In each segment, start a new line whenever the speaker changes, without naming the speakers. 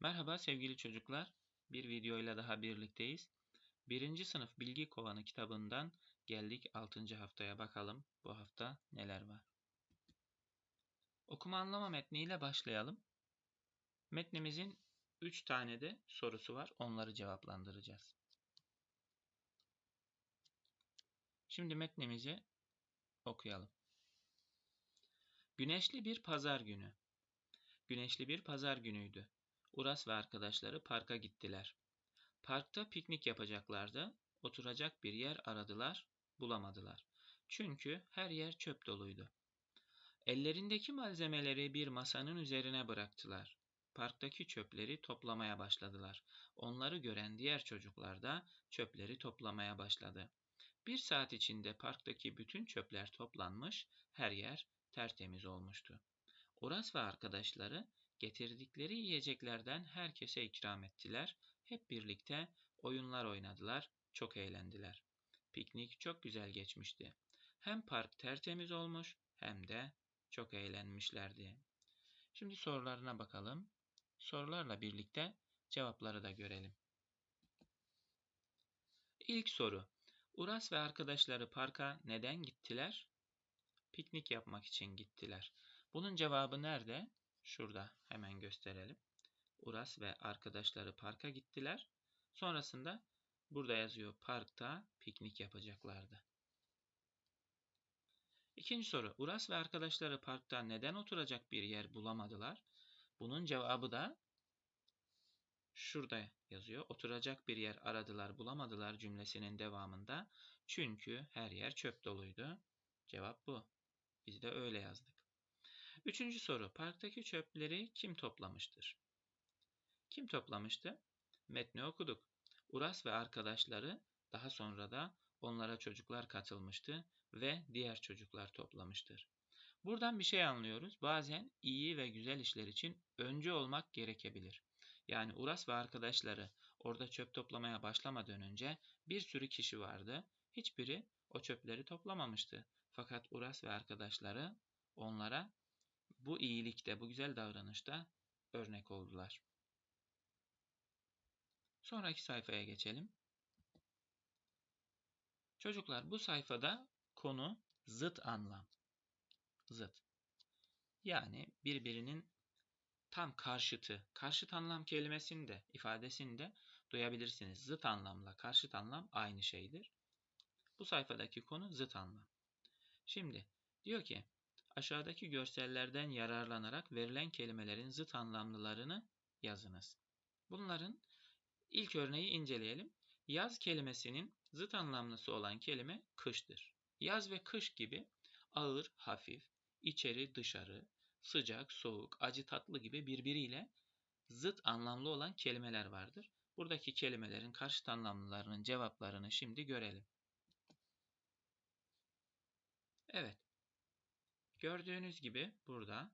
Merhaba sevgili çocuklar. Bir videoyla daha birlikteyiz. Birinci sınıf Bilgi Kovanı kitabından geldik 6. haftaya bakalım bu hafta neler var. Okuma anlama metniyle başlayalım. Metnimizin 3 tane de sorusu var. Onları cevaplandıracağız. Şimdi metnimizi okuyalım. Güneşli bir pazar günü. Güneşli bir pazar günüydü. Uras ve arkadaşları parka gittiler. Parkta piknik yapacaklardı. Oturacak bir yer aradılar, bulamadılar. Çünkü her yer çöp doluydu. Ellerindeki malzemeleri bir masanın üzerine bıraktılar. Parktaki çöpleri toplamaya başladılar. Onları gören diğer çocuklar da çöpleri toplamaya başladı. Bir saat içinde parktaki bütün çöpler toplanmış, her yer tertemiz olmuştu. Uras ve arkadaşları Getirdikleri yiyeceklerden herkese ikram ettiler. Hep birlikte oyunlar oynadılar, çok eğlendiler. Piknik çok güzel geçmişti. Hem park tertemiz olmuş hem de çok eğlenmişlerdi. Şimdi sorularına bakalım. Sorularla birlikte cevapları da görelim. İlk soru. Uras ve arkadaşları parka neden gittiler? Piknik yapmak için gittiler. Bunun cevabı nerede? Şurada hemen gösterelim. Uras ve arkadaşları parka gittiler. Sonrasında burada yazıyor parkta piknik yapacaklardı. İkinci soru. Uras ve arkadaşları parkta neden oturacak bir yer bulamadılar? Bunun cevabı da şurada yazıyor. Oturacak bir yer aradılar bulamadılar cümlesinin devamında. Çünkü her yer çöp doluydu. Cevap bu. Biz de öyle yazdık. Üçüncü soru. Parktaki çöpleri kim toplamıştır? Kim toplamıştı? Metni okuduk. Uras ve arkadaşları daha sonra da onlara çocuklar katılmıştı ve diğer çocuklar toplamıştır. Buradan bir şey anlıyoruz. Bazen iyi ve güzel işler için öncü olmak gerekebilir. Yani Uras ve arkadaşları orada çöp toplamaya başlamadan önce bir sürü kişi vardı. Hiçbiri o çöpleri toplamamıştı. Fakat Uras ve arkadaşları onlara bu iyilikte, bu güzel davranışta örnek oldular. Sonraki sayfaya geçelim. Çocuklar bu sayfada konu zıt anlam. Zıt. Yani birbirinin tam karşıtı, karşıt anlam kelimesini de, ifadesini de duyabilirsiniz. Zıt anlamla karşıt anlam aynı şeydir. Bu sayfadaki konu zıt anlam. Şimdi diyor ki Aşağıdaki görsellerden yararlanarak verilen kelimelerin zıt anlamlılarını yazınız. Bunların ilk örneği inceleyelim. Yaz kelimesinin zıt anlamlısı olan kelime kıştır. Yaz ve kış gibi ağır, hafif, içeri, dışarı, sıcak, soğuk, acı, tatlı gibi birbiriyle zıt anlamlı olan kelimeler vardır. Buradaki kelimelerin karşıt anlamlılarının cevaplarını şimdi görelim. Evet. Gördüğünüz gibi burada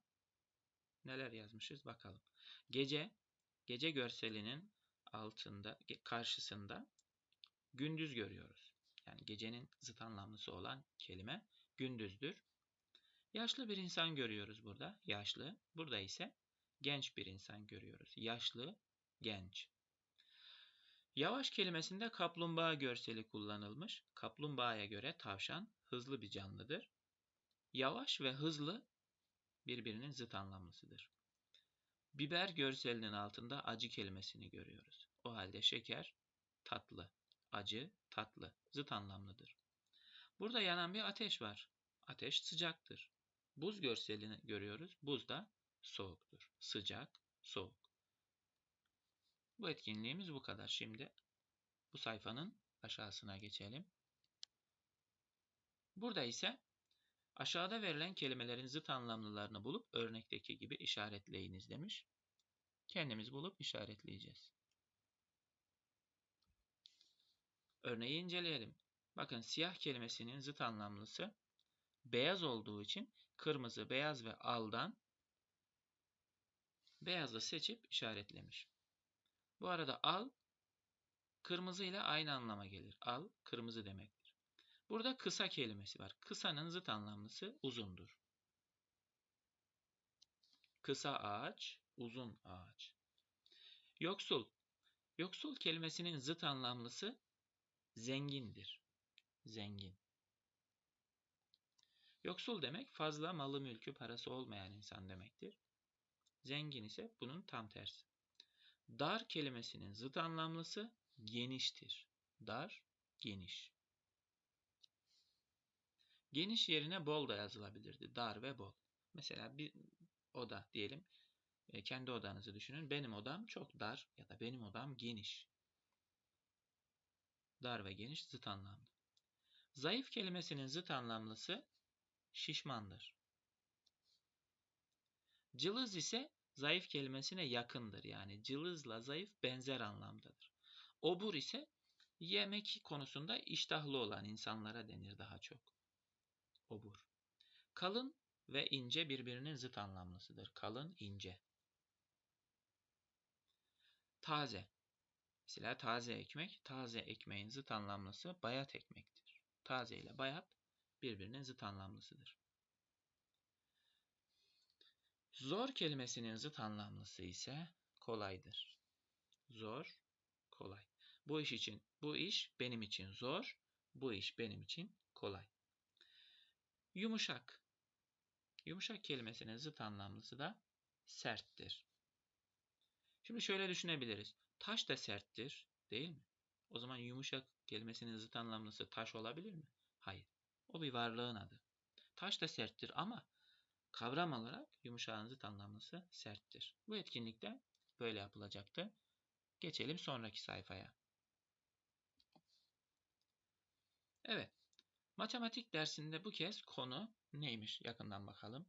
neler yazmışız bakalım. Gece, gece görselinin altında, karşısında gündüz görüyoruz. Yani gecenin zıt anlamlısı olan kelime gündüzdür. Yaşlı bir insan görüyoruz burada. Yaşlı. Burada ise genç bir insan görüyoruz. Yaşlı, genç. Yavaş kelimesinde kaplumbağa görseli kullanılmış. Kaplumbağaya göre tavşan hızlı bir canlıdır. Yavaş ve hızlı birbirinin zıt anlamlısıdır. Biber görselinin altında acı kelimesini görüyoruz. O halde şeker tatlı, acı tatlı, zıt anlamlıdır. Burada yanan bir ateş var. Ateş sıcaktır. Buz görselini görüyoruz. Buz da soğuktur. Sıcak, soğuk. Bu etkinliğimiz bu kadar. Şimdi bu sayfanın aşağısına geçelim. Burada ise Aşağıda verilen kelimelerin zıt anlamlılarını bulup örnekteki gibi işaretleyiniz demiş. Kendimiz bulup işaretleyeceğiz. Örneği inceleyelim. Bakın siyah kelimesinin zıt anlamlısı beyaz olduğu için kırmızı, beyaz ve aldan beyazı seçip işaretlemiş. Bu arada al kırmızı ile aynı anlama gelir. Al kırmızı demektir. Burada kısa kelimesi var. Kısanın zıt anlamlısı uzundur. Kısa ağaç, uzun ağaç. Yoksul. Yoksul kelimesinin zıt anlamlısı zengindir. Zengin. Yoksul demek fazla malı mülkü parası olmayan insan demektir. Zengin ise bunun tam tersi. Dar kelimesinin zıt anlamlısı geniştir. Dar, geniş. Geniş yerine bol da yazılabilirdi. Dar ve bol. Mesela bir oda diyelim. E, kendi odanızı düşünün. Benim odam çok dar ya da benim odam geniş. Dar ve geniş zıt anlamlı. Zayıf kelimesinin zıt anlamlısı şişmandır. Cılız ise zayıf kelimesine yakındır. Yani cılızla zayıf benzer anlamdadır. Obur ise yemek konusunda iştahlı olan insanlara denir daha çok. Obur. Kalın ve ince birbirinin zıt anlamlısıdır. Kalın, ince. Taze. Mesela taze ekmek, taze ekmeğin zıt anlamlısı bayat ekmektir. Taze ile bayat birbirinin zıt anlamlısıdır. Zor kelimesinin zıt anlamlısı ise kolaydır. Zor, kolay. Bu iş için, bu iş benim için zor, bu iş benim için kolay. Yumuşak. Yumuşak kelimesinin zıt anlamlısı da serttir. Şimdi şöyle düşünebiliriz. Taş da serttir, değil mi? O zaman yumuşak kelimesinin zıt anlamlısı taş olabilir mi? Hayır. O bir varlığın adı. Taş da serttir ama kavram olarak yumuşağın zıt anlamlısı serttir. Bu etkinlikte böyle yapılacaktı. Geçelim sonraki sayfaya. Evet. Matematik dersinde bu kez konu neymiş? Yakından bakalım.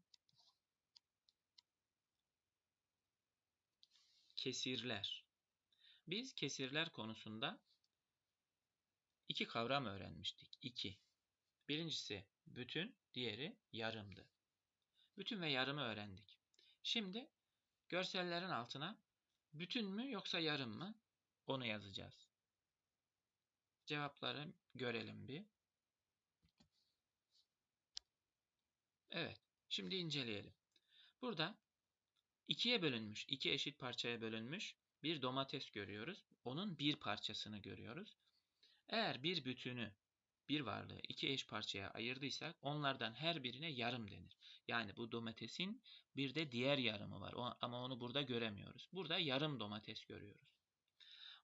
Kesirler. Biz kesirler konusunda iki kavram öğrenmiştik. İki. Birincisi bütün, diğeri yarımdı. Bütün ve yarımı öğrendik. Şimdi görsellerin altına bütün mü yoksa yarım mı onu yazacağız. Cevapları görelim bir. Evet, şimdi inceleyelim. Burada ikiye bölünmüş, iki eşit parçaya bölünmüş bir domates görüyoruz. Onun bir parçasını görüyoruz. Eğer bir bütünü, bir varlığı iki eş parçaya ayırdıysak onlardan her birine yarım denir. Yani bu domatesin bir de diğer yarımı var ama onu burada göremiyoruz. Burada yarım domates görüyoruz.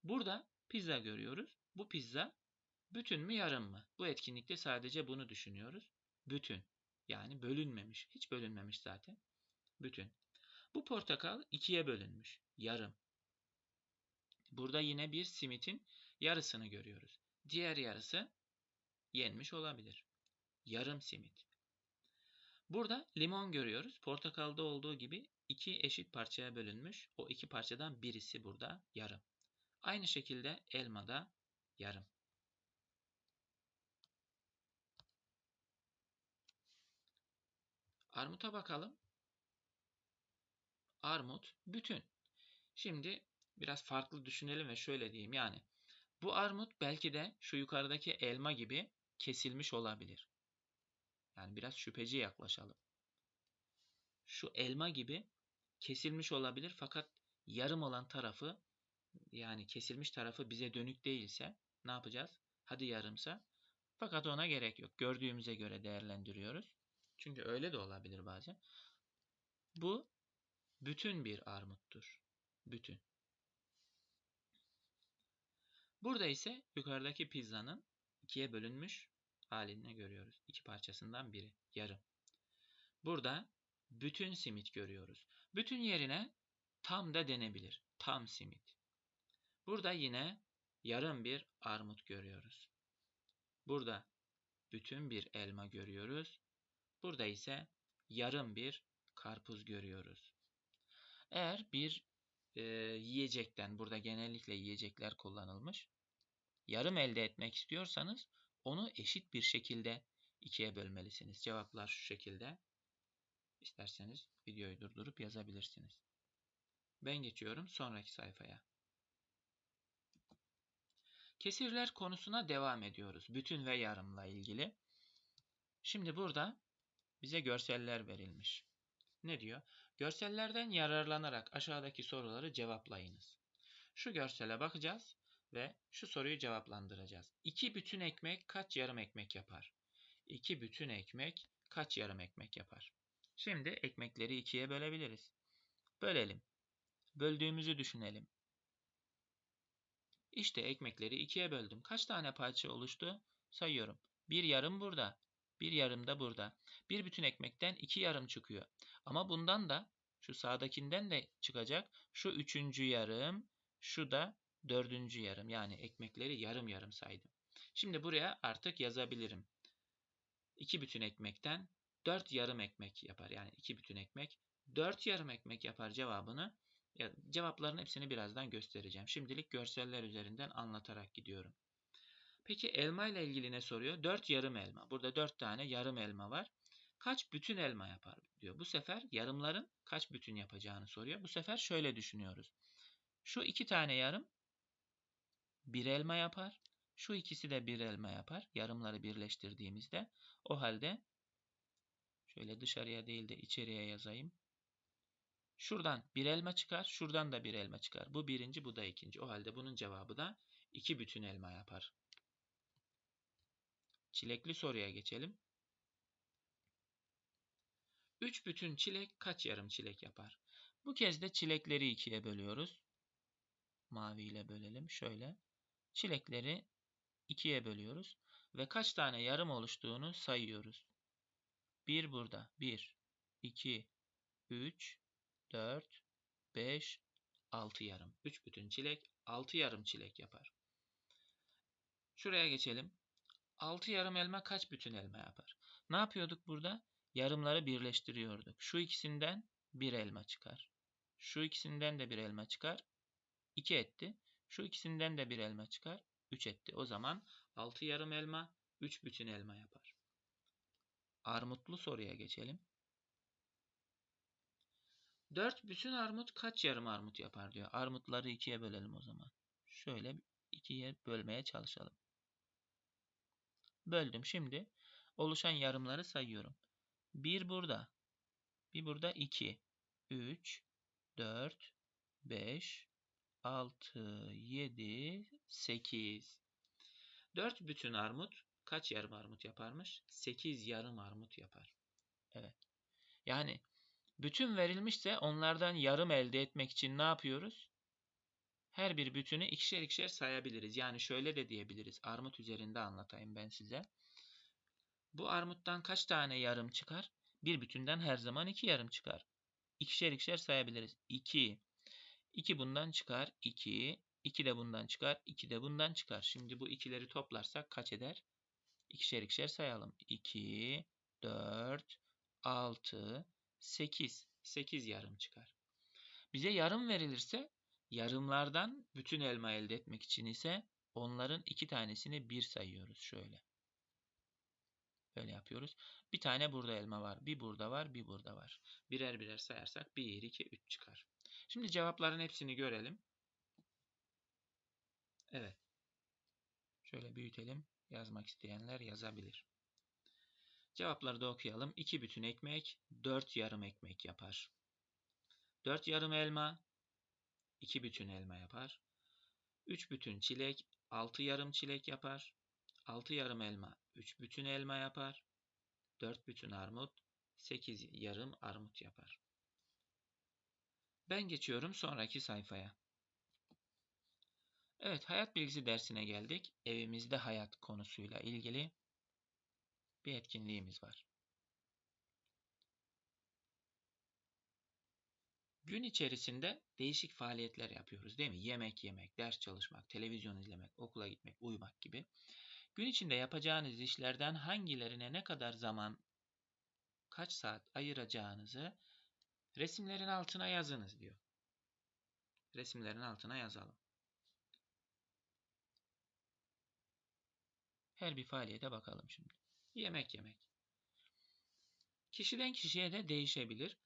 Burada pizza görüyoruz. Bu pizza bütün mü yarım mı? Bu etkinlikte sadece bunu düşünüyoruz. Bütün. Yani bölünmemiş. Hiç bölünmemiş zaten. Bütün. Bu portakal ikiye bölünmüş. Yarım. Burada yine bir simitin yarısını görüyoruz. Diğer yarısı yenmiş olabilir. Yarım simit. Burada limon görüyoruz. Portakalda olduğu gibi iki eşit parçaya bölünmüş. O iki parçadan birisi burada yarım. Aynı şekilde elmada yarım. Armuta bakalım. Armut bütün. Şimdi biraz farklı düşünelim ve şöyle diyeyim yani. Bu armut belki de şu yukarıdaki elma gibi kesilmiş olabilir. Yani biraz şüpheci yaklaşalım. Şu elma gibi kesilmiş olabilir fakat yarım olan tarafı yani kesilmiş tarafı bize dönük değilse ne yapacağız? Hadi yarımsa. Fakat ona gerek yok. Gördüğümüze göre değerlendiriyoruz. Çünkü öyle de olabilir bazen. Bu bütün bir armuttur. Bütün. Burada ise yukarıdaki pizzanın ikiye bölünmüş halini görüyoruz. İki parçasından biri. Yarım. Burada bütün simit görüyoruz. Bütün yerine tam da denebilir. Tam simit. Burada yine yarım bir armut görüyoruz. Burada bütün bir elma görüyoruz. Burada ise yarım bir karpuz görüyoruz. Eğer bir e, yiyecekten, burada genellikle yiyecekler kullanılmış, yarım elde etmek istiyorsanız onu eşit bir şekilde ikiye bölmelisiniz. Cevaplar şu şekilde. İsterseniz videoyu durdurup yazabilirsiniz. Ben geçiyorum sonraki sayfaya. Kesirler konusuna devam ediyoruz. Bütün ve yarımla ilgili. Şimdi burada bize görseller verilmiş. Ne diyor? Görsellerden yararlanarak aşağıdaki soruları cevaplayınız. Şu görsele bakacağız ve şu soruyu cevaplandıracağız. 2 bütün ekmek kaç yarım ekmek yapar? 2 bütün ekmek kaç yarım ekmek yapar? Şimdi ekmekleri ikiye bölebiliriz. Bölelim. Böldüğümüzü düşünelim. İşte ekmekleri ikiye böldüm. Kaç tane parça oluştu? Sayıyorum. Bir yarım burada. Bir yarım da burada. Bir bütün ekmekten iki yarım çıkıyor. Ama bundan da şu sağdakinden de çıkacak. Şu üçüncü yarım. Şu da dördüncü yarım. Yani ekmekleri yarım yarım saydım. Şimdi buraya artık yazabilirim. İki bütün ekmekten dört yarım ekmek yapar. Yani iki bütün ekmek dört yarım ekmek yapar cevabını. Cevapların hepsini birazdan göstereceğim. Şimdilik görseller üzerinden anlatarak gidiyorum. Peki elma ile ilgili ne soruyor? 4 yarım elma. Burada 4 tane yarım elma var. Kaç bütün elma yapar diyor. Bu sefer yarımların kaç bütün yapacağını soruyor. Bu sefer şöyle düşünüyoruz. Şu iki tane yarım bir elma yapar. Şu ikisi de bir elma yapar. Yarımları birleştirdiğimizde. O halde şöyle dışarıya değil de içeriye yazayım. Şuradan bir elma çıkar. Şuradan da bir elma çıkar. Bu birinci bu da ikinci. O halde bunun cevabı da iki bütün elma yapar. Çilekli soruya geçelim. 3 bütün çilek kaç yarım çilek yapar? Bu kez de çilekleri ikiye bölüyoruz. Mavi ile bölelim. Şöyle. Çilekleri ikiye bölüyoruz. Ve kaç tane yarım oluştuğunu sayıyoruz. 1 burada. 1, 2, 3, 4, 5, 6 yarım. 3 bütün çilek 6 yarım çilek yapar. Şuraya geçelim. 6 yarım elma kaç bütün elma yapar? Ne yapıyorduk burada? Yarımları birleştiriyorduk. Şu ikisinden bir elma çıkar. Şu ikisinden de bir elma çıkar. 2 etti. Şu ikisinden de bir elma çıkar. 3 etti. O zaman 6 yarım elma 3 bütün elma yapar. Armutlu soruya geçelim. 4 bütün armut kaç yarım armut yapar diyor. Armutları ikiye bölelim o zaman. Şöyle ikiye bölmeye çalışalım. Böldüm. Şimdi oluşan yarımları sayıyorum. 1 burada. Bir burada 2. 3, 4, 5, 6, 7, 8. 4 bütün armut kaç yarım armut yaparmış? 8 yarım armut yapar. Evet. Yani bütün verilmişse onlardan yarım elde etmek için ne yapıyoruz? Her bir bütünü ikişer ikişer sayabiliriz. Yani şöyle de diyebiliriz. Armut üzerinde anlatayım ben size. Bu armuttan kaç tane yarım çıkar? Bir bütünden her zaman iki yarım çıkar. İkişer ikişer sayabiliriz. 2. 2 bundan çıkar. 2. 2 de bundan çıkar. 2 de bundan çıkar. Şimdi bu ikileri toplarsak kaç eder? İkişer ikişer sayalım. 2, 4, 6, 8. 8 yarım çıkar. Bize yarım verilirse yarımlardan bütün elma elde etmek için ise onların iki tanesini bir sayıyoruz şöyle. Böyle yapıyoruz. Bir tane burada elma var. Bir burada var. Bir burada var. Birer birer sayarsak 1, 2, 3 çıkar. Şimdi cevapların hepsini görelim. Evet. Şöyle büyütelim. Yazmak isteyenler yazabilir. Cevapları da okuyalım. 2 bütün ekmek 4 yarım ekmek yapar. 4 yarım elma 2 bütün elma yapar. 3 bütün çilek 6 yarım çilek yapar. 6 yarım elma 3 bütün elma yapar. 4 bütün armut 8 yarım armut yapar. Ben geçiyorum sonraki sayfaya. Evet, hayat bilgisi dersine geldik. Evimizde hayat konusuyla ilgili bir etkinliğimiz var. Gün içerisinde değişik faaliyetler yapıyoruz değil mi? Yemek yemek, ders çalışmak, televizyon izlemek, okula gitmek, uyumak gibi. Gün içinde yapacağınız işlerden hangilerine ne kadar zaman, kaç saat ayıracağınızı resimlerin altına yazınız diyor. Resimlerin altına yazalım. Her bir faaliyete bakalım şimdi. Yemek yemek. Kişiden kişiye de değişebilir.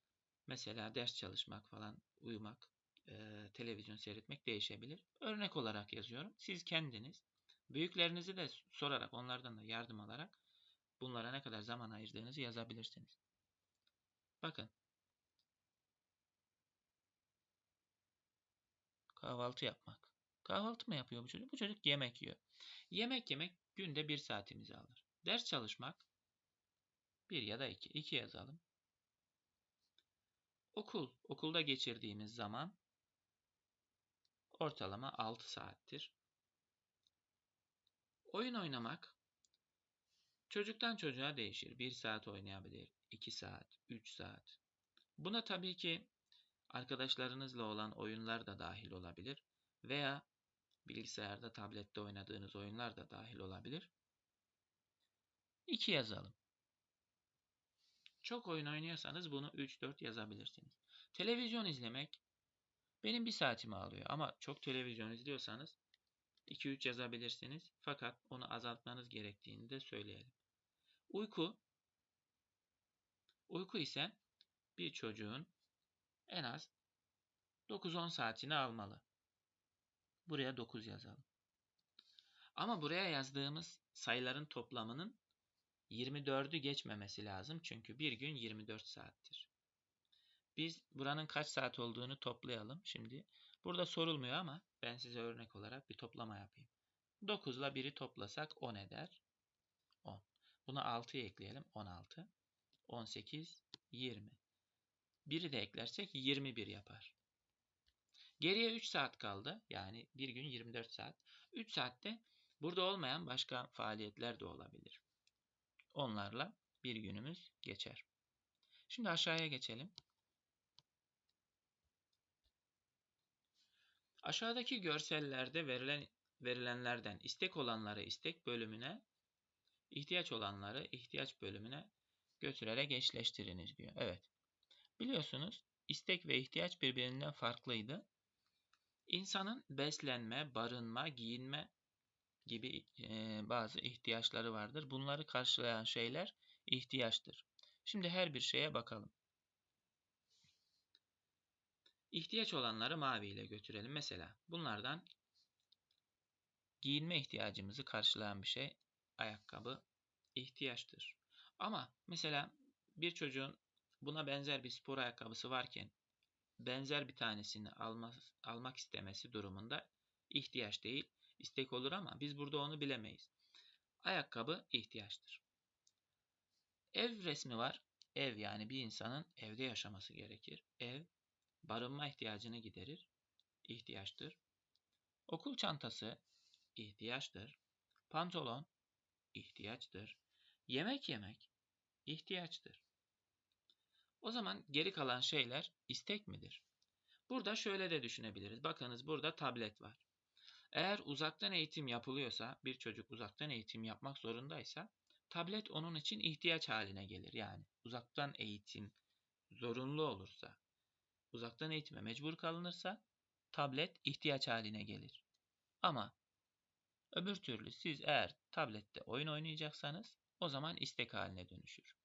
Mesela ders çalışmak falan, uyumak, e, televizyon seyretmek değişebilir. Örnek olarak yazıyorum. Siz kendiniz büyüklerinizi de sorarak, onlardan da yardım alarak bunlara ne kadar zaman ayırdığınızı yazabilirsiniz. Bakın. Kahvaltı yapmak. Kahvaltı mı yapıyor bu çocuk? Bu çocuk yemek yiyor. Yemek yemek günde bir saatimizi alır. Ders çalışmak bir ya da iki. İki yazalım. Okul. Okulda geçirdiğimiz zaman ortalama 6 saattir. Oyun oynamak çocuktan çocuğa değişir. 1 saat oynayabilir, 2 saat, 3 saat. Buna tabii ki arkadaşlarınızla olan oyunlar da dahil olabilir veya bilgisayarda, tablette oynadığınız oyunlar da dahil olabilir. 2 yazalım. Çok oyun oynuyorsanız bunu 3-4 yazabilirsiniz. Televizyon izlemek benim bir saatimi alıyor ama çok televizyon izliyorsanız 2-3 yazabilirsiniz. Fakat onu azaltmanız gerektiğini de söyleyelim. Uyku Uyku ise bir çocuğun en az 9-10 saatini almalı. Buraya 9 yazalım. Ama buraya yazdığımız sayıların toplamının 24'ü geçmemesi lazım. Çünkü bir gün 24 saattir. Biz buranın kaç saat olduğunu toplayalım. Şimdi burada sorulmuyor ama ben size örnek olarak bir toplama yapayım. 9 ile 1'i toplasak 10 eder. 10. Buna 6'yı ekleyelim. 16. 18, 20. 1'i de eklersek 21 yapar. Geriye 3 saat kaldı. Yani bir gün 24 saat. 3 saatte burada olmayan başka faaliyetler de olabilir. Onlarla bir günümüz geçer. Şimdi aşağıya geçelim. Aşağıdaki görsellerde verilen verilenlerden istek olanları istek bölümüne, ihtiyaç olanları ihtiyaç bölümüne götürerek eşleştiriniz diyor. Evet. Biliyorsunuz istek ve ihtiyaç birbirinden farklıydı. İnsanın beslenme, barınma, giyinme gibi bazı ihtiyaçları vardır. Bunları karşılayan şeyler ihtiyaçtır. Şimdi her bir şeye bakalım. İhtiyaç olanları mavi ile götürelim. Mesela bunlardan giyinme ihtiyacımızı karşılayan bir şey ayakkabı ihtiyaçtır. Ama mesela bir çocuğun buna benzer bir spor ayakkabısı varken benzer bir tanesini almak istemesi durumunda ihtiyaç değil, istek olur ama biz burada onu bilemeyiz. Ayakkabı ihtiyaçtır. Ev resmi var. Ev yani bir insanın evde yaşaması gerekir. Ev barınma ihtiyacını giderir. ihtiyaçtır. Okul çantası ihtiyaçtır. Pantolon ihtiyaçtır. Yemek yemek ihtiyaçtır. O zaman geri kalan şeyler istek midir? Burada şöyle de düşünebiliriz. Bakınız burada tablet var. Eğer uzaktan eğitim yapılıyorsa, bir çocuk uzaktan eğitim yapmak zorundaysa, tablet onun için ihtiyaç haline gelir. Yani uzaktan eğitim zorunlu olursa, uzaktan eğitime mecbur kalınırsa, tablet ihtiyaç haline gelir. Ama öbür türlü siz eğer tablette oyun oynayacaksanız, o zaman istek haline dönüşür.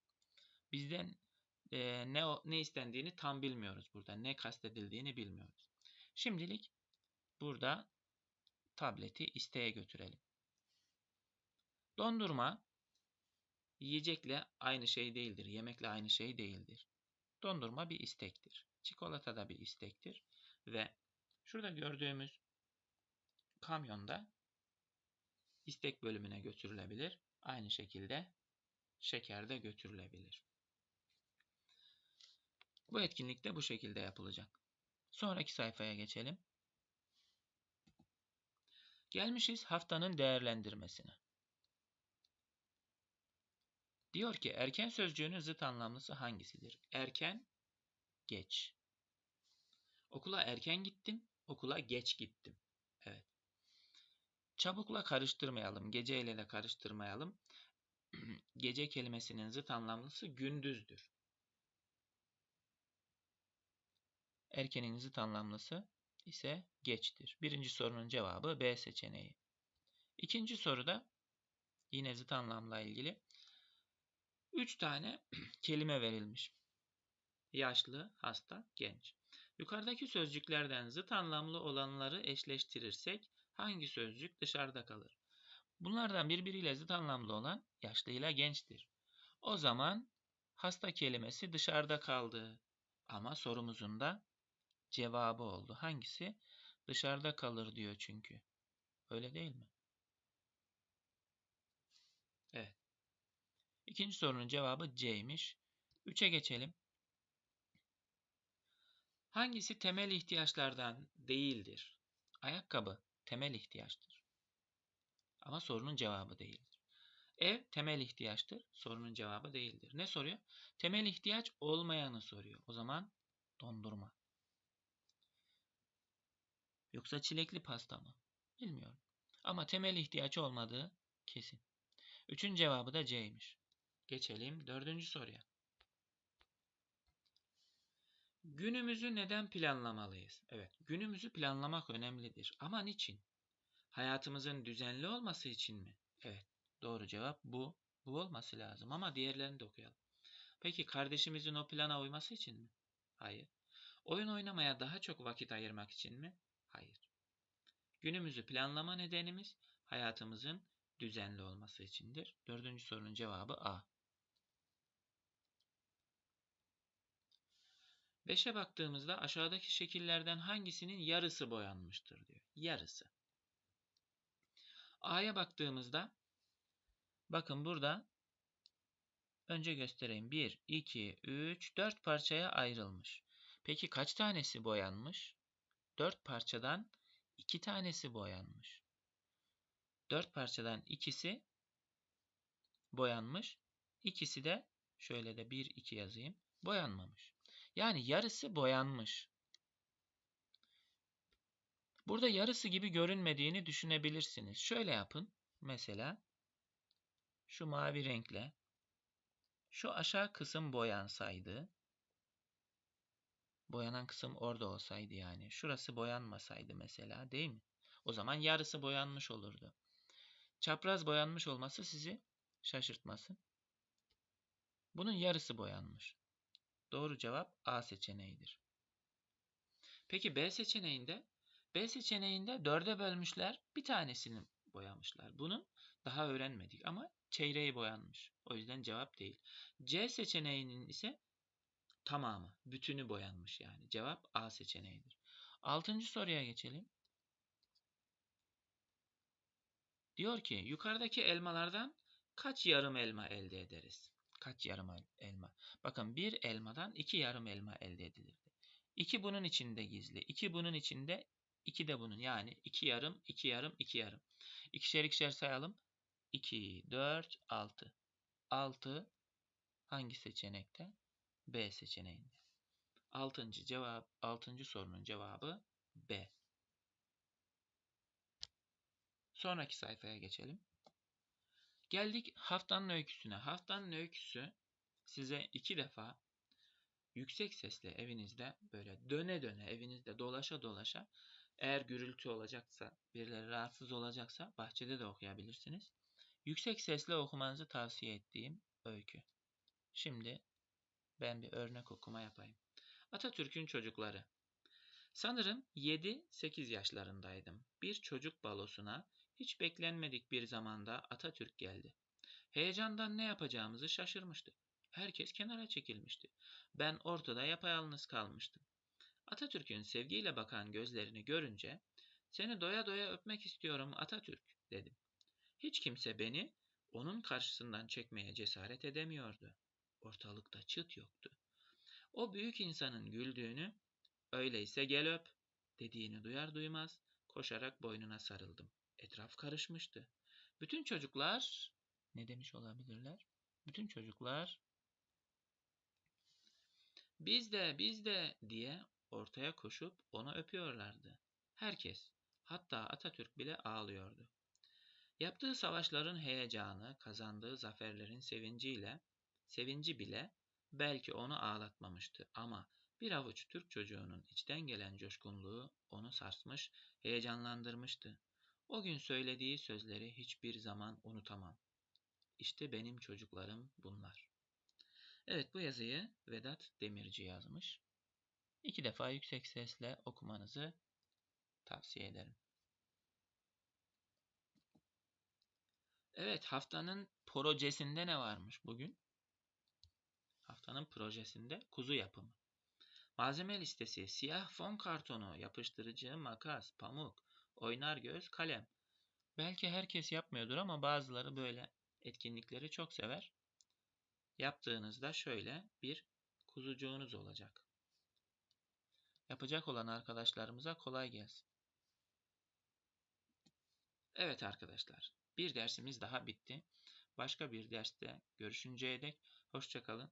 Bizden e, ne ne istendiğini tam bilmiyoruz burada. Ne kastedildiğini bilmiyoruz. Şimdilik burada tableti isteğe götürelim. Dondurma yiyecekle aynı şey değildir. Yemekle aynı şey değildir. Dondurma bir istektir. Çikolata da bir istektir. Ve şurada gördüğümüz kamyonda istek bölümüne götürülebilir. Aynı şekilde şeker de götürülebilir. Bu etkinlik de bu şekilde yapılacak. Sonraki sayfaya geçelim. Gelmişiz haftanın değerlendirmesine. Diyor ki erken sözcüğünün zıt anlamlısı hangisidir? Erken, geç. Okula erken gittim, okula geç gittim. Evet. Çabukla karıştırmayalım, geceyle de karıştırmayalım. Gece kelimesinin zıt anlamlısı gündüzdür. Erkenin zıt anlamlısı ise geçtir. Birinci sorunun cevabı B seçeneği. İkinci soruda yine zıt anlamla ilgili 3 tane kelime verilmiş. Yaşlı, hasta, genç. Yukarıdaki sözcüklerden zıt anlamlı olanları eşleştirirsek hangi sözcük dışarıda kalır? Bunlardan birbiriyle zıt anlamlı olan yaşlı ile gençtir. O zaman hasta kelimesi dışarıda kaldı. Ama sorumuzun da cevabı oldu. Hangisi? Dışarıda kalır diyor çünkü. Öyle değil mi? Evet. İkinci sorunun cevabı C'ymiş. 3'e geçelim. Hangisi temel ihtiyaçlardan değildir? Ayakkabı temel ihtiyaçtır. Ama sorunun cevabı değildir. Ev temel ihtiyaçtır. Sorunun cevabı değildir. Ne soruyor? Temel ihtiyaç olmayanı soruyor. O zaman dondurma. Yoksa çilekli pasta mı? Bilmiyorum. Ama temel ihtiyaç olmadığı kesin. Üçün cevabı da C'ymiş. Geçelim dördüncü soruya. Günümüzü neden planlamalıyız? Evet, günümüzü planlamak önemlidir. Ama niçin? Hayatımızın düzenli olması için mi? Evet, doğru cevap bu. Bu olması lazım ama diğerlerini de okuyalım. Peki kardeşimizin o plana uyması için mi? Hayır. Oyun oynamaya daha çok vakit ayırmak için mi? Hayır. Günümüzü planlama nedenimiz hayatımızın düzenli olması içindir. Dördüncü sorunun cevabı A. Beşe baktığımızda aşağıdaki şekillerden hangisinin yarısı boyanmıştır diyor. Yarısı. A'ya baktığımızda bakın burada önce göstereyim. 1, 2, 3, 4 parçaya ayrılmış. Peki kaç tanesi boyanmış? 4 parçadan 2 tanesi boyanmış. 4 parçadan ikisi boyanmış. İkisi de şöyle de 1, 2 yazayım. Boyanmamış. Yani yarısı boyanmış. Burada yarısı gibi görünmediğini düşünebilirsiniz. Şöyle yapın. Mesela şu mavi renkle şu aşağı kısım boyansaydı boyanan kısım orada olsaydı yani şurası boyanmasaydı mesela değil mi? O zaman yarısı boyanmış olurdu. Çapraz boyanmış olması sizi şaşırtmasın. Bunun yarısı boyanmış. Doğru cevap A seçeneğidir. Peki B seçeneğinde? B seçeneğinde dörde bölmüşler bir tanesini boyamışlar. Bunu daha öğrenmedik ama çeyreği boyanmış. O yüzden cevap değil. C seçeneğinin ise tamamı, bütünü boyanmış yani. Cevap A seçeneğidir. Altıncı soruya geçelim. Diyor ki yukarıdaki elmalardan kaç yarım elma elde ederiz? Kaç yarım elma? Bakın bir elmadan iki yarım elma elde edilirdi. İki bunun içinde gizli. iki bunun içinde, iki de bunun. Yani iki yarım, iki yarım, iki yarım. İkişer ikişer sayalım. 2, 4, 6. 6 hangi seçenekte? B seçeneğinde. Altıncı cevap, altıncı sorunun cevabı B. Sonraki sayfaya geçelim. Geldik haftanın öyküsüne. Haftanın öyküsü size iki defa yüksek sesle evinizde böyle döne döne evinizde dolaşa dolaşa eğer gürültü olacaksa birileri rahatsız olacaksa bahçede de okuyabilirsiniz. Yüksek sesle okumanızı tavsiye ettiğim öykü. Şimdi ben bir örnek okuma yapayım. Atatürk'ün çocukları. Sanırım 7-8 yaşlarındaydım. Bir çocuk balosuna hiç beklenmedik bir zamanda Atatürk geldi. Heyecandan ne yapacağımızı şaşırmıştık. Herkes kenara çekilmişti. Ben ortada yapayalnız kalmıştım. Atatürk'ün sevgiyle bakan gözlerini görünce seni doya doya öpmek istiyorum Atatürk dedim. Hiç kimse beni onun karşısından çekmeye cesaret edemiyordu. Ortalıkta çıt yoktu. O büyük insanın güldüğünü, öyleyse gel öp dediğini duyar duymaz koşarak boynuna sarıldım. Etraf karışmıştı. Bütün çocuklar ne demiş olabilirler? Bütün çocuklar biz de biz de diye ortaya koşup onu öpüyorlardı. Herkes, hatta Atatürk bile ağlıyordu. Yaptığı savaşların heyecanı, kazandığı zaferlerin sevinciyle, sevinci bile belki onu ağlatmamıştı ama bir avuç Türk çocuğunun içten gelen coşkunluğu onu sarsmış, heyecanlandırmıştı. O gün söylediği sözleri hiçbir zaman unutamam. İşte benim çocuklarım bunlar. Evet bu yazıyı Vedat Demirci yazmış. İki defa yüksek sesle okumanızı tavsiye ederim. Evet haftanın projesinde ne varmış bugün? Haftanın projesinde kuzu yapımı. Malzeme listesi, siyah fon kartonu, yapıştırıcı, makas, pamuk, oynar göz, kalem. Belki herkes yapmıyordur ama bazıları böyle etkinlikleri çok sever. Yaptığınızda şöyle bir kuzucuğunuz olacak. Yapacak olan arkadaşlarımıza kolay gelsin. Evet arkadaşlar, bir dersimiz daha bitti. Başka bir derste görüşünceye dek hoşçakalın.